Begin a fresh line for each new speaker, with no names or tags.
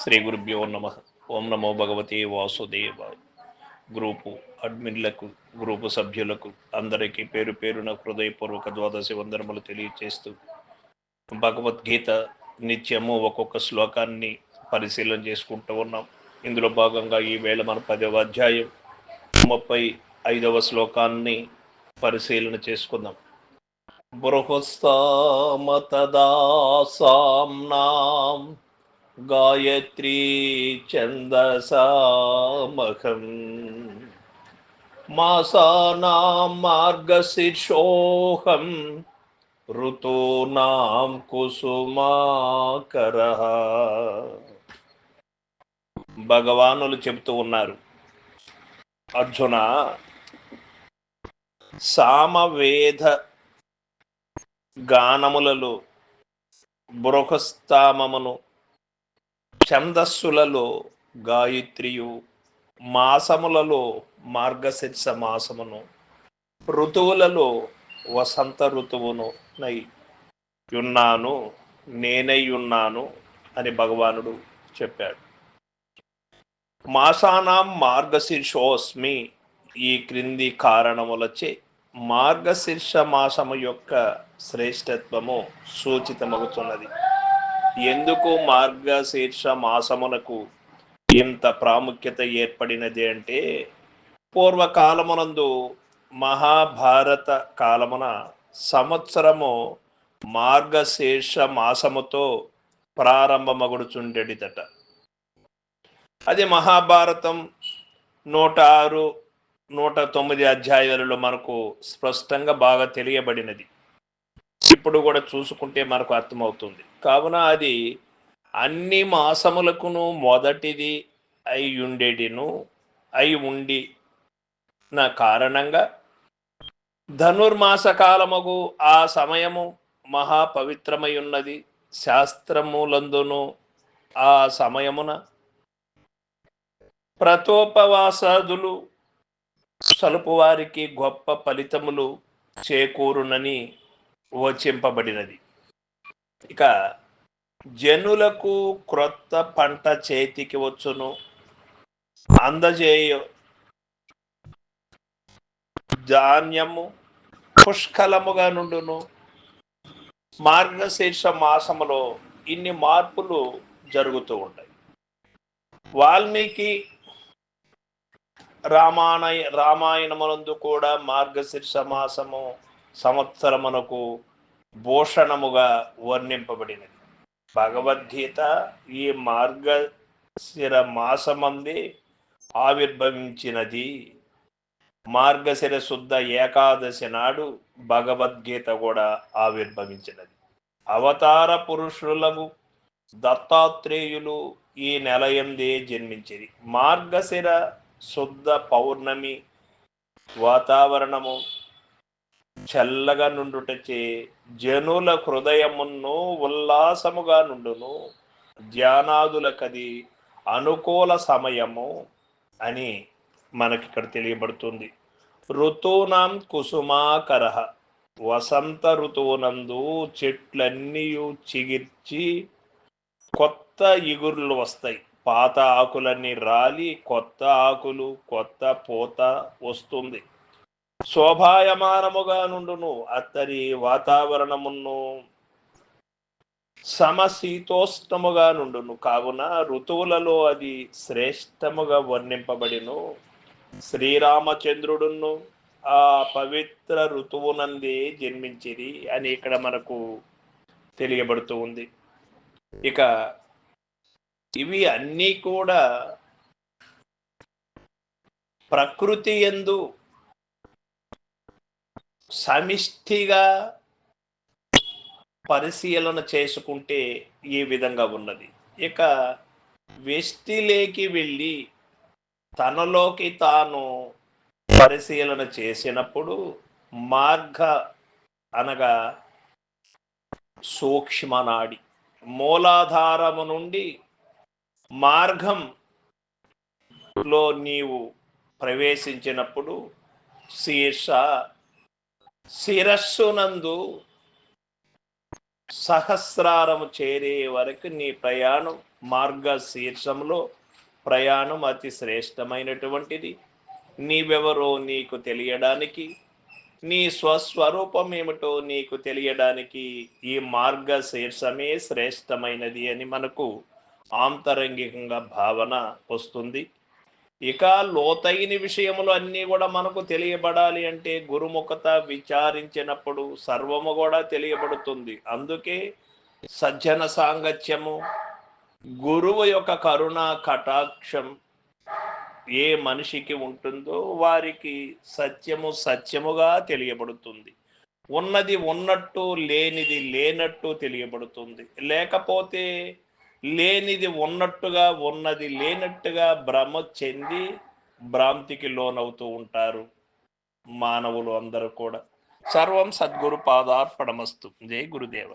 శ్రీ గురుభ్యో నమ. ఓం నమో భగవతే వాసుదేవాయ. గ్రూపు అడ్మిన్లకు గ్రూపు సభ్యులకు అందరికీ పేరు పేరున హృదయపూర్వక ద్వాదశి వందనములు తెలియచేస్తూ భగవద్గీత నిత్యము ఒక్కొక్క శ్లోకాన్ని పరిశీలన చేసుకుంటూ ఉన్నాం. ఇందులో భాగంగా ఈ వేళ మన పదవ అధ్యాయం ముప్పై ఐదవ శ్లోకాన్ని పరిశీలన చేసుకుందాం. బృహస్థామతదాసాంనాం గాయత్రీ ఛందసామహం. మాసానాం మార్గశీర్షోహం. ఋతూనాం కుసుమాకర. భగవానులు చెబుతూ ఉన్నారు. అర్జున సామవేద గానములలో బృహస్థామమును ఛందస్సులలో గాయత్రియు మాసములలో మార్గశిర్ష మాసమును ఋతువులలో వసంత ఋతువును నై యున్నాను నేనై ఉన్నాను అని భగవానుడు చెప్పాడు. మాసానాం మార్గశీర్షోస్మి ఈ క్రింది కారణములచే మార్గశీర్ష మాసము యొక్క శ్రేష్టత్వము సూచితమగుతున్నది ఎందుకు మార్గశీర్ష మాసమునకు ఇంత ప్రాముఖ్యత ఏర్పడినది అంటే పూర్వకాలమునందు మహాభారత కాలమున సంవత్సరము మార్గశీర్ష మాసముతో ప్రారంభమగుడుచుండెడిదట. అది మహాభారతం నూట ఆరు నూట తొమ్మిది అధ్యాయాలలో మనకు స్పష్టంగా బాగా తెలియబడినది. ఇప్పుడు కూడా చూసుకుంటే మనకు అర్థమవుతుంది. కావున అది అన్ని మాసములకును మొదటిది అయి ఉండేటిను అయి ఉండి నా కారణంగా ధనుర్మాస కాలముగు ఆ సమయము మహా పవిత్రమై ఉన్నది శాస్త్రములందును ఆ సమయమున ప్రతోపవాసాదులు సలుపు వారికి గొప్ప ఫలితములు చేకూరునని వచింపబడినది. ఇక జనులకు క్రొత్త పంట చేతికి వచ్చును. అందజేయ. ధాన్యము పుష్కలముగా నుండును. మార్గశీర్ష మాసములో ఇన్ని మార్పులు జరుగుతూ ఉంటాయి. వాల్మీకి రామాయణ రామాయణమునందు కూడా మార్గశీర్ష మాసము సంవత్సరమునకు భూషణముగా వర్ణింపబడినది. భగవద్గీత ఈ మార్గశిర మాసమంది ఆవిర్భవించినది. మార్గశిర శుద్ధ ఏకాదశి నాడు భగవద్గీత కూడా ఆవిర్భవించినది. అవతార పురుషులకు దత్తాత్రేయులు ఈ నెల ఎందే జన్మించేది మార్గశిర శుద్ధ పౌర్ణమి వాతావరణము చల్లగా నుండుటచే జనుల హృదయమును ఉల్లాసముగా నుండును. ధ్యానాదులకది అనుకూల సమయము అని మనకి ఇక్కడ తెలియబడుతుంది. ఋతూనాం కుసుమాకర. వసంత ఋతువునందు చెట్లన్నీ చిగిర్చి కొత్త ఇగుర్లు వస్తాయి. పాత ఆకులన్నీ రాలి కొత్త ఆకులు కొత్త పూత వస్తుంది. శోభాయమానముగా నుండును అత్తరి వాతావరణమును సమశీతోష్ణముగా నుండును కావున ఋతువులలో అది శ్రేష్టముగా వర్ణింపబడిను. శ్రీరామచంద్రుడును ఆ పవిత్ర ఋతువునందే జన్మించిది అని ఇక్కడ మనకు తెలియబడుతూ ఉంది. ఇక ఇవి అన్నీ కూడా ప్రకృతి ఎందు సమిష్టిగా పరిశీలన చేసుకుంటే ఈ విధంగా ఉన్నది. ఇక వెష్టిలేకి వెళ్ళి తనలోకి తాను పరిశీలన చేసినప్పుడు మార్గ అనగా సూక్ష్మనాడి మూలాధారము నుండి మార్గం లో నీవు ప్రవేశించినప్పుడు శీర్ష శిరస్సునందు సహస్రారము చేరే వరకు నీ ప్రయాణం మార్గ శీర్షంలో ప్రయాణం అతి శ్రేష్టమైనటువంటిది. నీవెవరో నీకు తెలియడానికి నీ స్వస్వరూపం ఏమిటో నీకు తెలియడానికి ఈ మార్గ శీర్షమే శ్రేష్టమైనది అని మనకు ఆంతరంగికంగా భావన వస్తుంది. ఇక లోతైన విషయములు అన్నీ కూడా మనకు తెలియబడాలి అంటే గురుముఖత విచారించినప్పుడు సర్వము కూడా తెలియబడుతుంది. అందుకే సజ్జన సాంగత్యము గురువు యొక్క కరుణ కటాక్షం ఏ మనిషికి ఉంటుందో వారికి సత్యము సత్యముగా తెలియబడుతుంది. ఉన్నది ఉన్నట్టు లేనిది లేనట్టు తెలియబడుతుంది. లేకపోతే లేనిది ఉన్నట్టుగా ఉన్నది లేనట్టుగా భ్రమ చెంది భ్రాంతికి లోనవుతూ ఉంటారు మానవులు అందరూ కూడా. సర్వం సద్గురు పాదార్పణమస్తు. జై గురుదేవ.